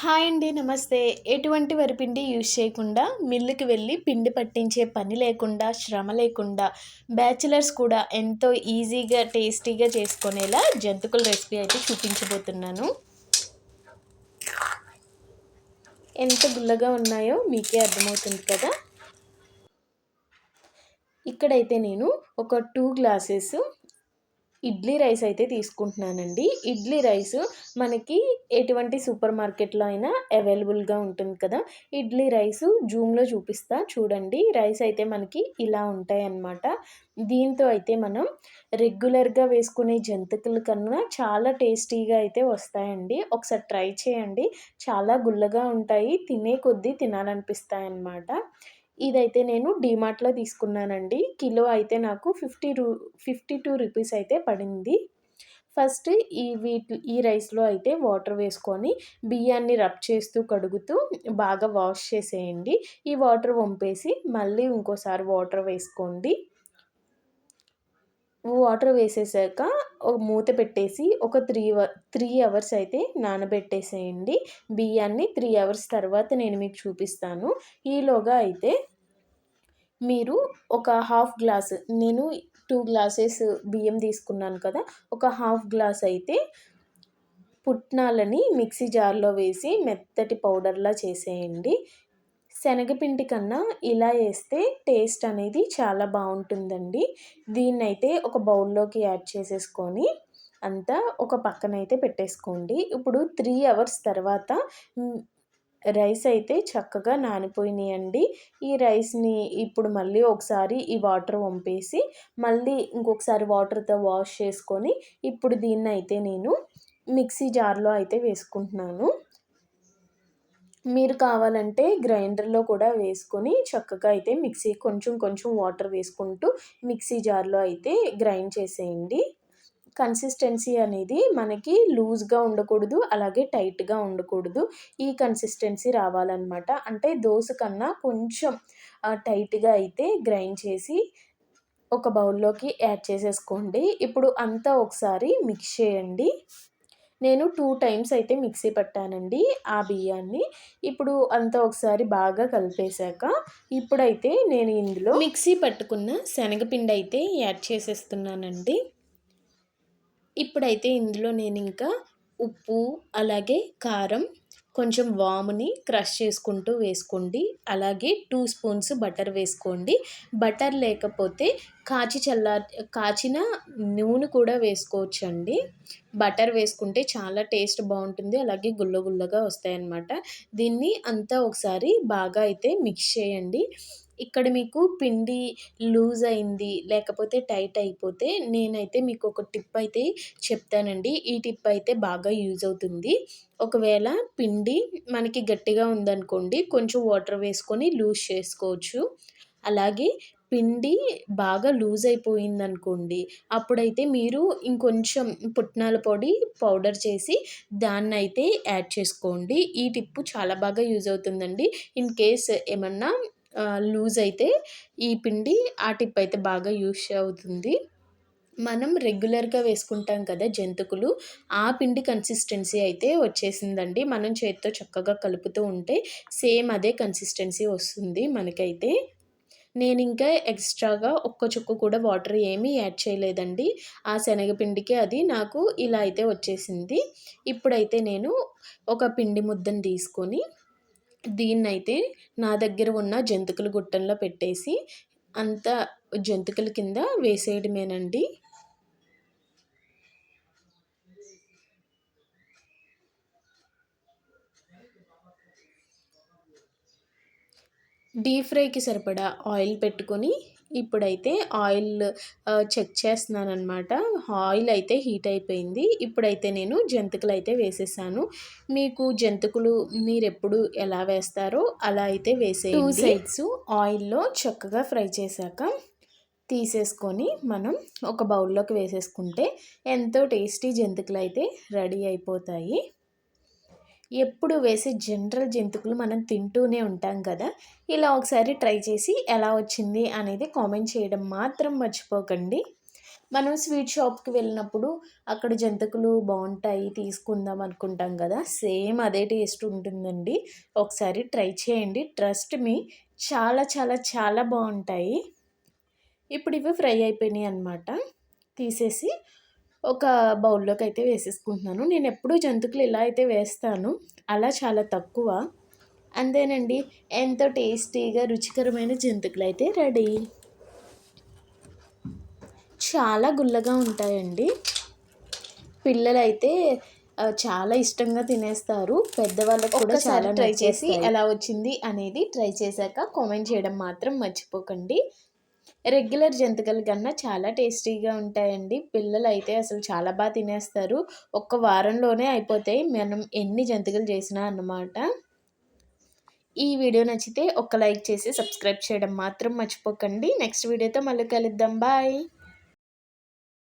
Hi అండి నమస్తే. ఎటువంటి వరిపిండి యూజ్ చేయకుండా మిల్లుకి వెళ్ళి పిండి పట్టించే పని లేకుండా శ్రమ లేకుండా బ్యాచిలర్స్ కూడా ఎంతో ఈజీగా టేస్టీగా చేసుకునేలా జంతుకుల రెసిపీ అయితే చూపించబోతున్నాను. ఎంత గుల్లగా ఉన్నాయో మీకే అర్థమవుతుంది కదా. ఇక్కడైతే నేను ఒక టూ గ్లాసెస్ ఇడ్లీ రైస్ అయితే తీసుకుంటున్నానండి. ఇడ్లీ రైస్ మనకి ఎటువంటి సూపర్ మార్కెట్లో అయినా అవైలబుల్గా ఉంటుంది కదా. ఇడ్లీ రైస్ జూమ్లో చూపిస్తా చూడండి. రైస్ అయితే మనకి ఇలా ఉంటాయి అన్నమాట దీంతో అయితే మనం రెగ్యులర్గా వేసుకునే జంతికల కన్నా చాలా టేస్టీగా అయితే వస్తాయండి. ఒకసారి ట్రై చేయండి. చాలా గుల్లగా ఉంటాయి. తినే కొద్దీ తినాలనిపిస్తాయి అన్నమాట ఇదైతే నేను డీమార్ట్లో తీసుకున్నానండి. కిలో అయితే నాకు ఫిఫ్టీ రూ ఫిఫ్టీ టూ రూపీస్ అయితే పడింది. ఫస్ట్ ఈ వీటి ఈ రైస్లో అయితే వాటర్ వేసుకొని బియ్యాన్ని రబ్ చేస్తూ కడుగుతూ బాగా వాష్ చేసేయండి. ఈ వాటర్ వంపేసి మళ్ళీ ఇంకోసారి వాటర్ వేసుకోండి. వాటర్ వేసేసాక ఒక మూత పెట్టేసి ఒక త్రీ త్రీ అవర్స్ అయితే నానబెట్టేసేయండి. బియ్యాన్ని త్రీ అవర్స్ తర్వాత నేను మీకు చూపిస్తాను. ఈలోగా అయితే మీరు ఒక హాఫ్ గ్లాస్ నేను టూ గ్లాసెస్ బియ్యం తీసుకున్నాను కదా ఒక హాఫ్ గ్లాస్ అయితే పుట్నాలని మిక్సీ జార్లో వేసి మెత్తటి పౌడర్లా చేసేయండి. శనగపిండి కన్నా ఇలా వేస్తే టేస్ట్ అనేది చాలా బాగుంటుందండి. దీన్నైతే ఒక బౌల్లోకి యాడ్ చేసేసుకొని అంతా ఒక పక్కన అయితే పెట్టేసుకోండి. ఇప్పుడు త్రీ అవర్స్ తర్వాత రైస్ అయితే చక్కగా నానిపోయినాయండి. ఈ రైస్ని ఇప్పుడు మళ్ళీ ఒకసారి ఈ వాటర్ వంపేసి మళ్ళీ ఇంకొకసారి వాటర్తో వాష్ చేసుకొని ఇప్పుడు దీన్ని అయితే నేను మిక్సీ జార్లో అయితే వేసుకుంటున్నాను. మీరు కావాలంటే గ్రైండర్లో కూడా వేసుకొని చక్కగా అయితే మిక్సీ కొంచెం కొంచెం వాటర్ వేసుకుంటూ మిక్సీ జార్లో అయితే గ్రైండ్ చేసేయండి. కన్సిస్టెన్సీ అనేది మనకి లూజ్గా ఉండకూడదు అలాగే టైట్గా ఉండకూడదు. ఈ కన్సిస్టెన్సీ రావాలన్నమాట. అంటే దోశ కన్నా కొంచెం టైట్గా అయితే గ్రైండ్ చేసి ఒక బౌల్లోకి యాడ్ చేసేసుకోండి. ఇప్పుడు అంతా ఒకసారి మిక్స్ చేయండి. నేను టూ టైమ్స్ అయితే మిక్సీ పట్టానండి ఆ బియ్యాన్ని. ఇప్పుడు అంతా ఒకసారి బాగా కలిపేశాక ఇప్పుడైతే నేను ఇందులో మిక్సీ పట్టుకున్న శనగపిండి అయితే యాడ్ చేసేస్తున్నానండి. ఇప్పుడైతే ఇందులో నేను ఇంకా ఉప్పు అలాగే కారం కొంచెం వాముని క్రష్ చేసుకుంటూ వేసుకోండి. అలాగే టూ స్పూన్స్ బటర్ వేసుకోండి. బటర్ లేకపోతే కాచి చల్లా కాచిన నూనె కూడా వేసుకోవచ్చండి. బటర్ వేసుకుంటే చాలా టేస్ట్ బాగుంటుంది. అలాగే గుల్ల గుల్లగా వస్తాయన్నమాట. దీన్ని అంతా ఒకసారి బాగా అయితే మిక్స్ చేయండి. ఇక్కడ మీకు పిండి లూజ్ అయింది లేకపోతే టైట్ అయిపోతే నేనైతే మీకు ఒక టిప్ అయితే చెప్తానండి. ఈ టిప్ అయితే బాగా యూజ్ అవుతుంది. ఒకవేళ పిండి మనకి గట్టిగా ఉందనుకోండి కొంచెం వాటర్ వేసుకొని లూజ్ చేసుకోవచ్చు. అలాగే పిండి బాగా లూజ్ అయిపోయింది అనుకోండి అప్పుడైతే మీరు ఇంకొంచెం పుట్నాల పొడి పౌడర్ చేసి దాన్ని అయితే యాడ్ చేసుకోండి. ఈ టిప్పు చాలా బాగా యూజ్ అవుతుందండి. ఇన్ కేస్ ఏమన్నా లూజ్ అయితే ఈ పిండి ఆ టిప్ అయితే బాగా యూస్ అవుతుంది. మనం రెగ్యులర్గా వేసుకుంటాం కదా జంతుకులు ఆ పిండి కన్సిస్టెన్సీ అయితే వచ్చేసిందండి. మనం చేతితో చక్కగా కలుపుతూ ఉంటే సేమ్ అదే కన్సిస్టెన్సీ వస్తుంది మనకైతే. నేను ఇంకా ఎక్స్ట్రాగా ఒక్క చుక్క కూడా వాటర్ ఏమీ యాడ్ చేయలేదండి. ఆ శనగపిండికి అది నాకు ఇలా అయితే వచ్చేసింది. ఇప్పుడైతే నేను ఒక పిండి ముద్దను తీసుకొని దీన్నైతే నా దగ్గర ఉన్న జంతికల గుట్టంలో పెట్టేసి అంత జంతికల కింద వేసేయడమేనండి. డీప్ ఫ్రైకి సరిపడా ఆయిల్ పెట్టుకొని ఇప్పుడైతే ఆయిల్ చెక్ చేస్తున్నాను అనమాట ఆయిల్ అయితే హీట్ అయిపోయింది. ఇప్పుడైతే నేను జంతికలు అయితే వేసేసాను. మీకు జంతికలు మీరు ఎప్పుడు ఎలా వేస్తారో అలా అయితే వేసే టూ సైడ్స్ ఆయిల్లో చక్కగా ఫ్రై చేశాక తీసేసుకొని మనం ఒక బౌల్లోకి వేసేసుకుంటే ఎంతో టేస్టీ జంతికలు అయితే రెడీ అయిపోతాయి. ఎప్పుడు వేసే జనరల్ జంతికలు మనం తింటూనే ఉంటాం కదా. ఇలా ఒకసారి ట్రై చేసి ఎలా వచ్చింది అనేది కామెంట్ చేయడం మాత్రం మర్చిపోకండి. మనం స్వీట్ షాప్కి వెళ్ళినప్పుడు అక్కడ జంతికలు బాగుంటాయి తీసుకుందాం అనుకుంటాం కదా. సేమ్ అదే టేస్ట్ ఉంటుందండి. ఒకసారి ట్రై చేయండి. Trust me. చాలా చాలా చాలా బాగుంటాయి. ఇప్పుడు ఇవి ఫ్రై అయిపోయినాయి అనమాట తీసేసి ఒక బౌల్లోకి అయితే వేసేసుకుంటున్నాను. నేను ఎప్పుడూ జంతుకులు ఇలా అయితే వేస్తాను. అలా చాలా తక్కువ. అంతేనండి. ఎంతో టేస్టీగా రుచికరమైన జంతుకులు అయితే రెడీ. చాలా గుల్లగా ఉంటాయండి. పిల్లలైతే చాలా ఇష్టంగా తినేస్తారు. పెద్దవాళ్ళకి కూడా చాలా ట్రై చేసి ఎలా వచ్చింది అనేది ట్రై చేశాక కామెంట్ చేయడం మాత్రం మర్చిపోకండి. రెగ్యులర్ జంతికల కన్నా చాలా టేస్టీగా ఉంటాయండి. పిల్లలు అయితే అసలు చాలా బాగా తినేస్తారు. ఒక్క వారంలోనే అయిపోతాయి. మనం ఎన్ని జంతికలు చేసినా అన్నమాట. ఈ వీడియో నచ్చితే ఒక లైక్ చేసి సబ్స్క్రైబ్ చేయడం మాత్రం మర్చిపోకండి. నెక్స్ట్ వీడియోతో మళ్ళీ కలుద్దాం. బాయ్.